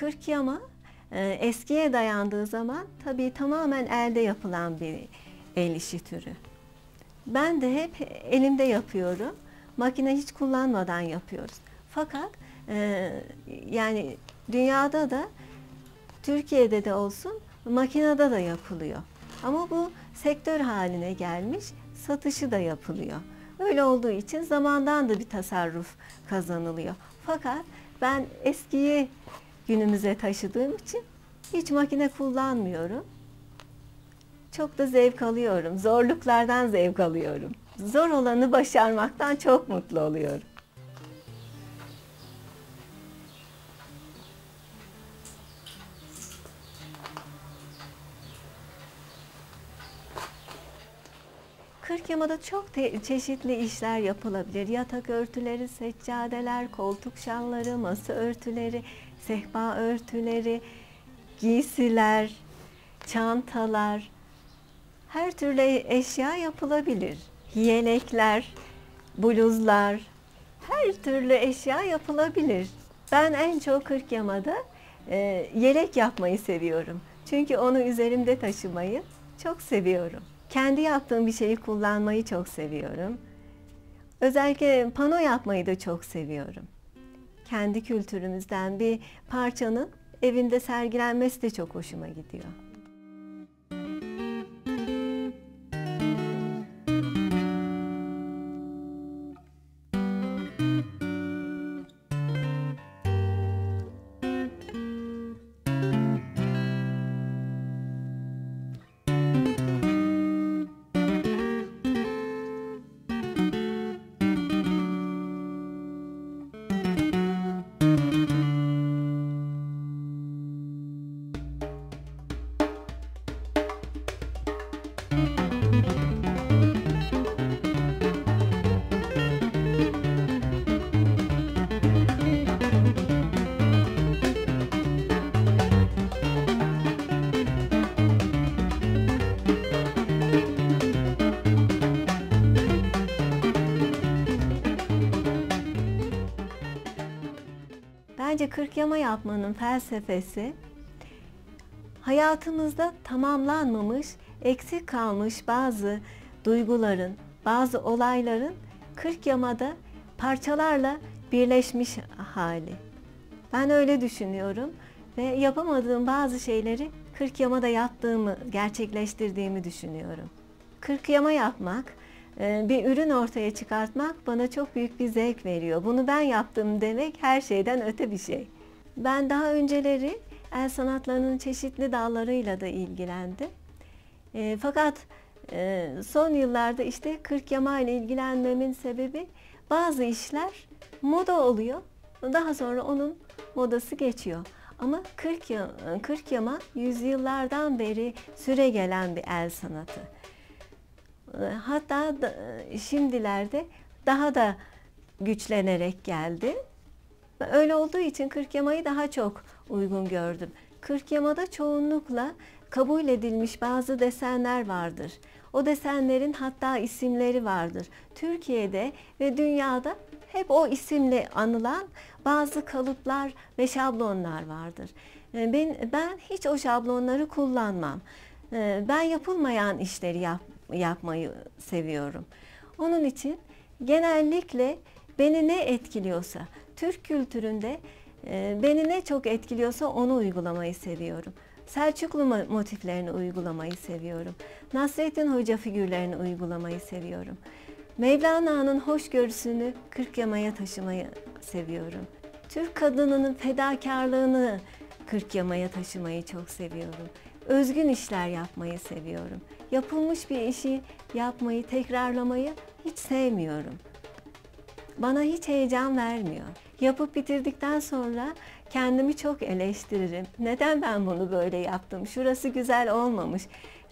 Kırk yama e, eskiye dayandığı zaman tabii tamamen elde yapılan bir el işi türü. Ben de hep elimde yapıyorum. Makine hiç kullanmadan yapıyoruz. Fakat e, yani dünyada da Türkiye'de de olsun makinede de yapılıyor. Ama bu sektör haline gelmiş, satışı da yapılıyor. Öyle olduğu için zamandan da bir tasarruf kazanılıyor. Fakat ben eskiyi günümüze taşıdığım için hiç makine kullanmıyorum. Çok da zevk alıyorum. Zorluklardan zevk alıyorum. Zor olanı başarmaktan çok mutlu oluyorum. Yamada çok te- çeşitli işler yapılabilir. Yatak örtüleri, seccadeler, koltuk şalları, masa örtüleri, sehpa örtüleri, giysiler, çantalar, her türlü eşya yapılabilir. Yelekler, bluzlar, her türlü eşya yapılabilir. Ben en çok kırk e, yelek yapmayı seviyorum. Çünkü onu üzerimde taşımayı çok seviyorum. Kendi yaptığım bir şeyi kullanmayı çok seviyorum. Özellikle pano yapmayı da çok seviyorum. Kendi kültürümüzden bir parçanın evinde sergilenmesi de çok hoşuma gidiyor. Bence kırk yama yapmanın felsefesi hayatımızda tamamlanmamış, eksik kalmış bazı duyguların, bazı olayların kırk yamada parçalarla birleşmiş hali. Ben öyle düşünüyorum ve yapamadığım bazı şeyleri kırk yamada yaptığımı, gerçekleştirdiğimi düşünüyorum. Kırk yama yapmak, bir ürün ortaya çıkartmak bana çok büyük bir zevk veriyor. Bunu ben yaptım demek her şeyden öte bir şey. Ben daha önceleri el sanatlarının çeşitli dallarıyla da ilgilendim. E, fakat e, son yıllarda işte kırk yama ile ilgilenmemin sebebi bazı işler moda oluyor. Daha sonra onun modası geçiyor. Ama 40, ya- 40 yama yüzyıllardan beri süre gelen bir el sanatı. E, Hatta da- şimdilerde daha da güçlenerek geldi. Öyle olduğu için 40 yamayı daha çok uygun gördüm. 40 yamada çoğunlukla kabul edilmiş bazı desenler vardır. O desenlerin hatta isimleri vardır. Türkiye'de ve dünyada hep o isimle anılan bazı kalıplar ve şablonlar vardır. E, Ben, ben hiç o şablonları kullanmam. E, Ben yapılmayan işleri yap, yapmayı seviyorum. Onun için genellikle beni ne etkiliyorsa, Türk kültüründe e, beni ne çok etkiliyorsa onu uygulamayı seviyorum. Selçuklu mo- motiflerini uygulamayı seviyorum. Nasrettin Hoca figürlerini uygulamayı seviyorum. Mevlana'nın hoşgörüsünü kırk yamaya taşımayı seviyorum. Türk kadınının fedakarlığını kırk yamaya taşımayı çok seviyorum. Özgün işler yapmayı seviyorum. Yapılmış bir işi yapmayı, tekrarlamayı hiç sevmiyorum bana hiç heyecan vermiyor. Yapıp bitirdikten sonra kendimi çok eleştiririm. Neden ben bunu böyle yaptım? Şurası güzel olmamış.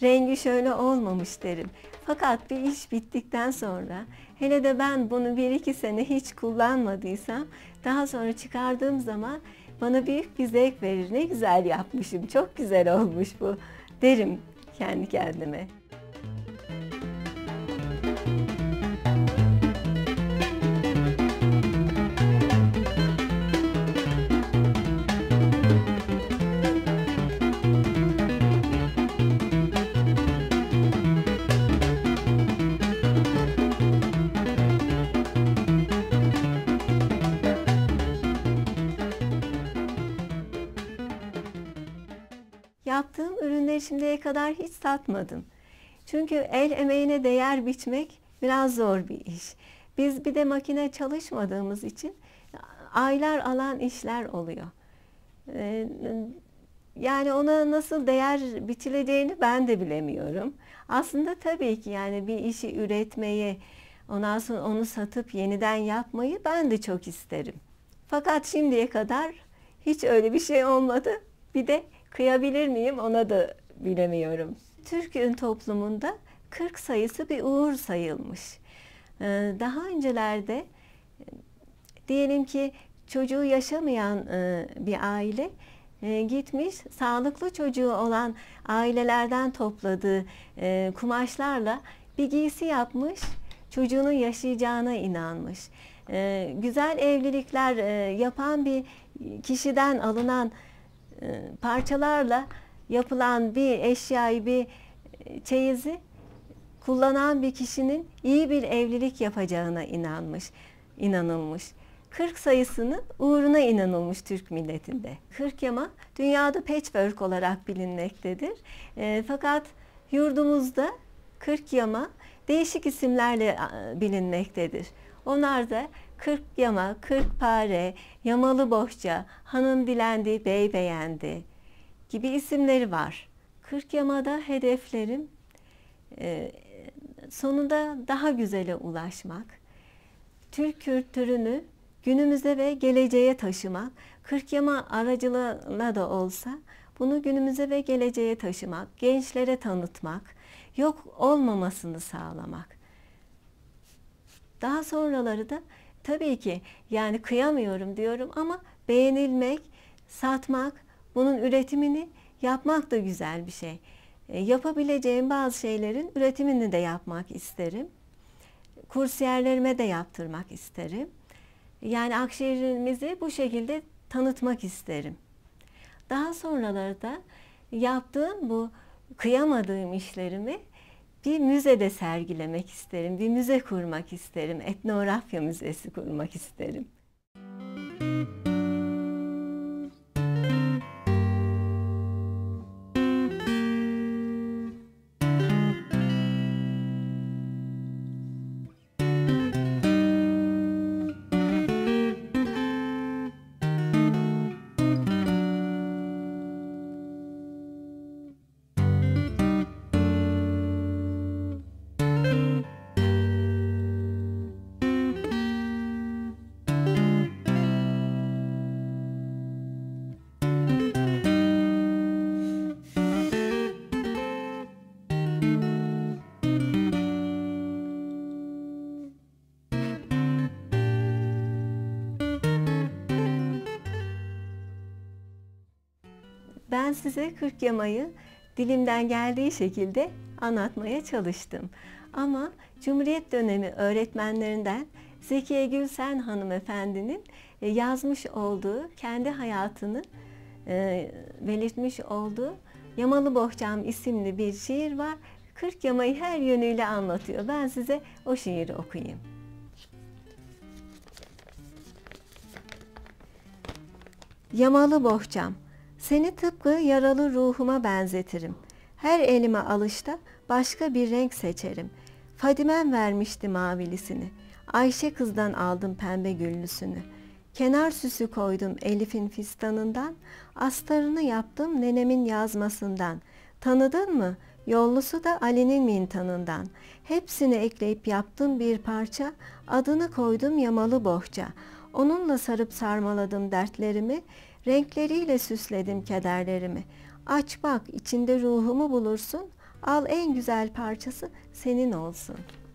Rengi şöyle olmamış derim. Fakat bir iş bittikten sonra hele de ben bunu bir iki sene hiç kullanmadıysam daha sonra çıkardığım zaman bana büyük bir zevk verir. Ne güzel yapmışım, çok güzel olmuş bu derim kendi kendime. Yaptığım ürünleri şimdiye kadar hiç satmadım. Çünkü el emeğine değer biçmek biraz zor bir iş. Biz bir de makine çalışmadığımız için aylar alan işler oluyor. Ee, yani ona nasıl değer biçileceğini ben de bilemiyorum. Aslında tabii ki yani bir işi üretmeyi, ondan sonra onu satıp yeniden yapmayı ben de çok isterim. Fakat şimdiye kadar hiç öyle bir şey olmadı. Bir de kıyabilir miyim ona da bilemiyorum. Türk toplumunda 40 sayısı bir uğur sayılmış. Ee, daha öncelerde diyelim ki çocuğu yaşamayan e, bir aile e, gitmiş sağlıklı çocuğu olan ailelerden topladığı e, kumaşlarla bir giysi yapmış çocuğunun yaşayacağına inanmış. Güzel evlilikler yapan bir kişiden alınan parçalarla yapılan bir eşyayı bir çeyizi kullanan bir kişinin iyi bir evlilik yapacağına inanmış, inanılmış. 40 sayısının uğruna inanılmış Türk milletinde. 40 yama dünyada patchwork olarak bilinmektedir. E, fakat yurdumuzda 40 yama değişik isimlerle bilinmektedir. Onlar da 40 yama, 40 pare, yamalı bohça, hanım dilendi, bey beğendi gibi isimleri var. 40 yamada hedeflerim e, sonunda daha güzele ulaşmak, Türk kültürünü günümüze ve geleceğe taşımak, Kırkyama aracılığıyla da olsa bunu günümüze ve geleceğe taşımak, gençlere tanıtmak, yok olmamasını sağlamak. Daha sonraları da tabii ki yani kıyamıyorum diyorum ama beğenilmek, satmak, bunun üretimini yapmak da güzel bir şey. E, yapabileceğim bazı şeylerin üretimini de yapmak isterim. Kursiyerlerime de yaptırmak isterim. Yani Akşehir'imizi bu şekilde tanıtmak isterim. Daha sonraları da yaptığım bu kıyamadığım işlerimi bir müzede sergilemek isterim. Bir müze kurmak isterim. Etnografya müzesi kurmak isterim. Ben size 40 yamayı dilimden geldiği şekilde anlatmaya çalıştım. Ama Cumhuriyet dönemi öğretmenlerinden Zekiye Gülsen hanımefendinin e, yazmış olduğu, kendi hayatını e, belirtmiş olduğu Yamalı Bohçam isimli bir şiir var. 40 yamayı her yönüyle anlatıyor. Ben size o şiiri okuyayım. Yamalı Bohçam seni tıpkı yaralı ruhuma benzetirim. Her elime alışta başka bir renk seçerim. Fadimem vermişti mavilisini. Ayşe kızdan aldım pembe güllüsünü. Kenar süsü koydum Elif'in fistanından, astarını yaptım nenemin yazmasından. Tanıdın mı? Yollusu da Ali'nin mintanından. Hepsini ekleyip yaptım bir parça, adını koydum yamalı bohça. Onunla sarıp sarmaladım dertlerimi, Renkleriyle süsledim kederlerimi. Aç bak içinde ruhumu bulursun. Al en güzel parçası senin olsun.''